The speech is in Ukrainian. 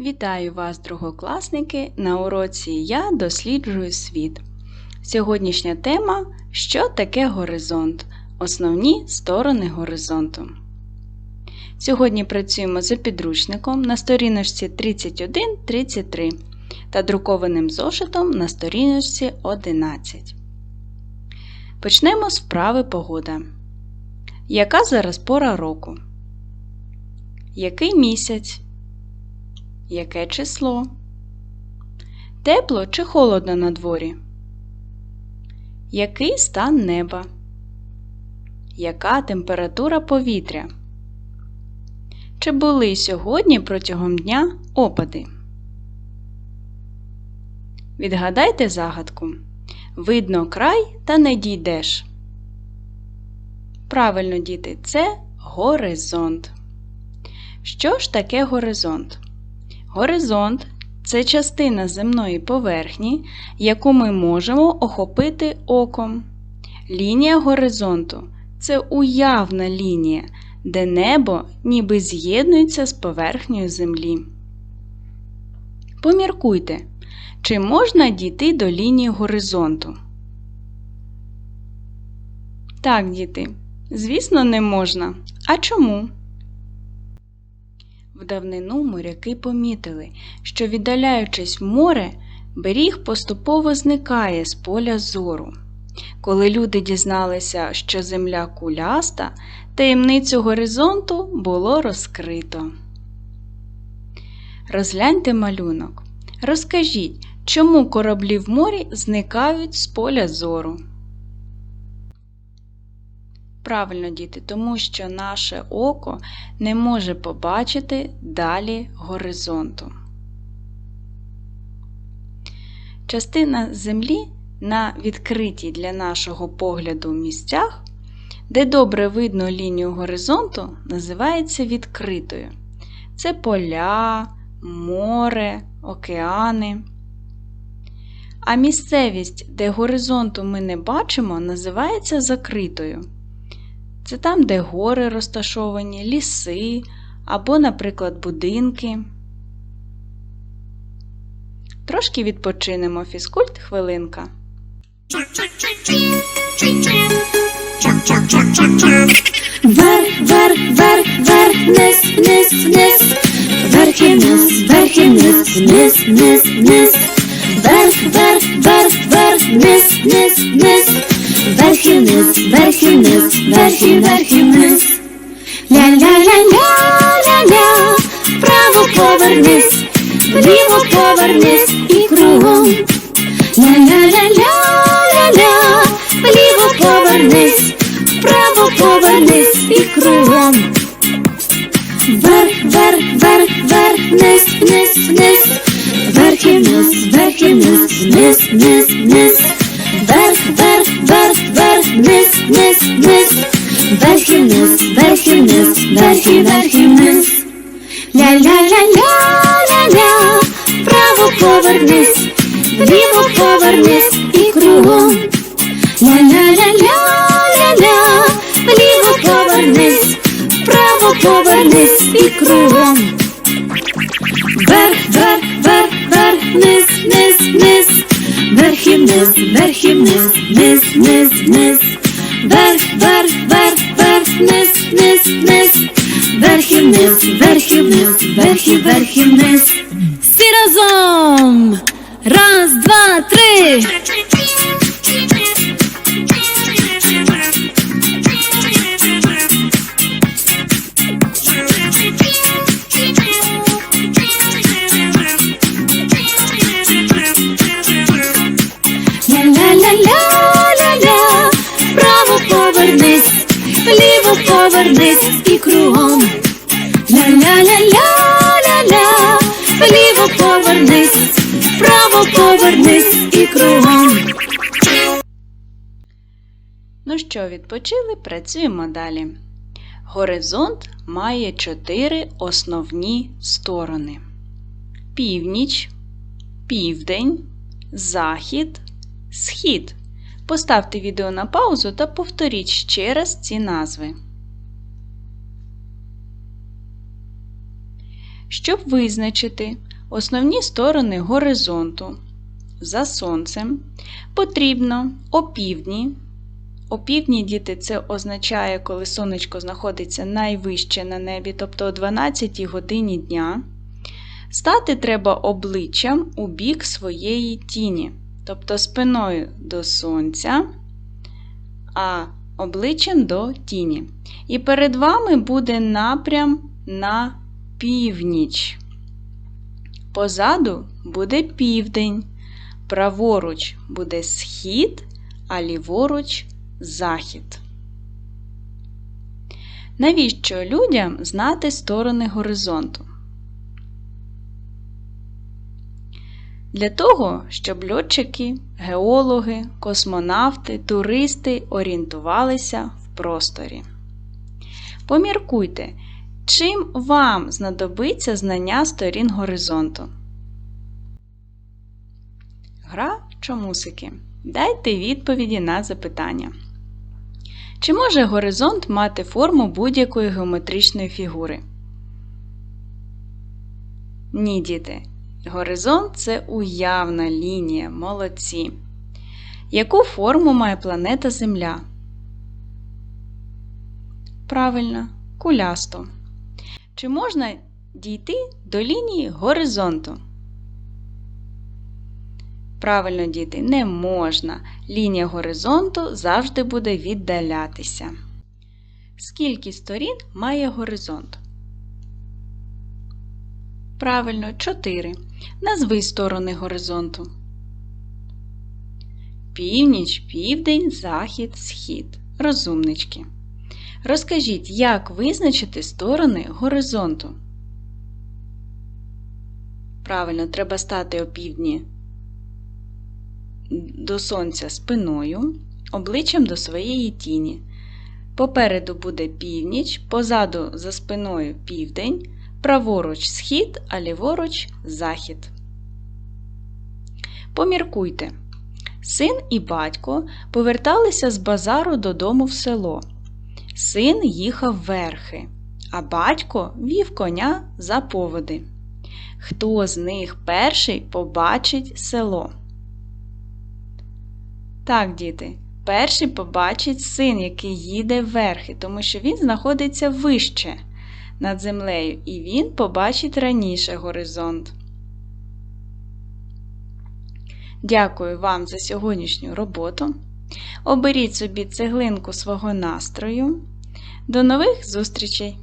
Вітаю вас, другокласники! На уроці Я досліджую світ. Сьогоднішня тема Що таке горизонт? Основні сторони горизонту. Сьогодні працюємо за підручником на сторіночці 31-33 та друкованим зошитом на сторіночці 11. Почнемо з вправи погода. Яка зараз пора року? Який місяць? Яке число? Тепло чи холодно на дворі? Який стан неба? Яка температура повітря? Чи були сьогодні протягом дня опади? Відгадайте загадку. Видно край та не дійдеш. Правильно, діти, це горизонт. Що ж таке горизонт? Горизонт це частина земної поверхні, яку ми можемо охопити оком. Лінія горизонту це уявна лінія, де небо ніби з'єднується з поверхнею землі. Поміркуйте, чи можна дійти до лінії горизонту? Так, діти, звісно, не можна. А чому? В давнину моряки помітили, що, віддаляючись в море, беріг поступово зникає з поля зору. Коли люди дізналися, що земля куляста, таємницю горизонту було розкрито. Розгляньте малюнок. Розкажіть, чому кораблі в морі зникають з поля зору? Правильно, діти, тому що наше око не може побачити далі горизонту. Частина землі на відкритій для нашого погляду місцях, де добре видно лінію горизонту, називається відкритою. Це поля, море, океани. А місцевість, де горизонту ми не бачимо, називається закритою. Це там, де гори розташовані, ліси або, наприклад, будинки. Трошки відпочинемо фізкульт хвилинка. Вверх, вверх, вверх, вверх, вниз, вниз, вниз. Вверх і вниз, вверх і вниз, вниз, вниз, вниз. Вверх, вверх, вверх, вверх, вниз, вниз, вниз. Вверх і вниз, вверх і вниз, вниз. Ля-ля-ля-ля-ля-ля, вправо повернись, вліво повернись і кругом. Ля-ля-ля-ля-ля-ля, вліво повернись, вправо повернись і кругом. Вверх, вверх, вверх, вверх, вниз, вниз, вниз. Вверх і вниз, вверх і вниз, вниз, вниз, вниз. Повернись, вліво повернись і кругом. Ля-ля-ля-ля-ля-ля, вліво повернись, вправо повернись і кругом. Вверх, вверх, вверх, вверх, вниз, вниз, вниз. Вверх і вниз, вверх і вниз, вниз, вниз, вниз. Вверх, вверх, вверх, вверх, вниз, вниз, вниз. Вверх і вниз, вверх і вниз, вверх і вверх і вниз. Разом! Раз, два, три! Ля-ля-ля-ля-ля-ля, вправо повернись, вліво повернись і кругом. Ля-ля-ля-ля-ля-ля, повернись, вправо повернись і кругом. Ну що, відпочили? Працюємо далі. Горизонт має чотири основні сторони: північ, південь, захід, схід. Поставте відео на паузу та повторіть ще раз ці назви. Щоб визначити, основні сторони горизонту за сонцем потрібно опівдні. Опівдні діти це означає, коли сонечко знаходиться найвище на небі, тобто о 12 годині дня. Стати треба обличчям у бік своєї тіні, тобто спиною до сонця, а обличчям до тіні. І перед вами буде напрям на північ. Позаду буде південь, праворуч буде схід, а ліворуч захід. Навіщо людям знати сторони горизонту? Для того, щоб льотчики, геологи, космонавти, туристи орієнтувалися в просторі. Поміркуйте, чим вам знадобиться знання сторін горизонту? Гра чомусики. Дайте відповіді на запитання. Чи може горизонт мати форму будь-якої геометричної фігури? Ні, діти. Горизонт це уявна лінія. Молодці. Яку форму має планета Земля? Правильно, кулясту. Чи можна дійти до лінії горизонту? Правильно, діти, не можна. Лінія горизонту завжди буде віддалятися. Скільки сторін має горизонт? Правильно, 4. Назви сторони горизонту. Північ, південь, захід, схід. Розумнички. Розкажіть, як визначити сторони горизонту? Правильно, треба стати опівдні до сонця спиною, обличчям до своєї тіні. Попереду буде північ, позаду за спиною південь, праворуч схід, а ліворуч захід. Поміркуйте. Син і батько поверталися з базару додому в село. Син їхав верхи, а батько вів коня за поводи. Хто з них перший побачить село? Так, діти, перший побачить син, який їде верхи, тому що він знаходиться вище над землею, і він побачить раніше горизонт. Дякую вам за сьогоднішню роботу. Оберіть собі цеглинку свого настрою. До нових зустрічей!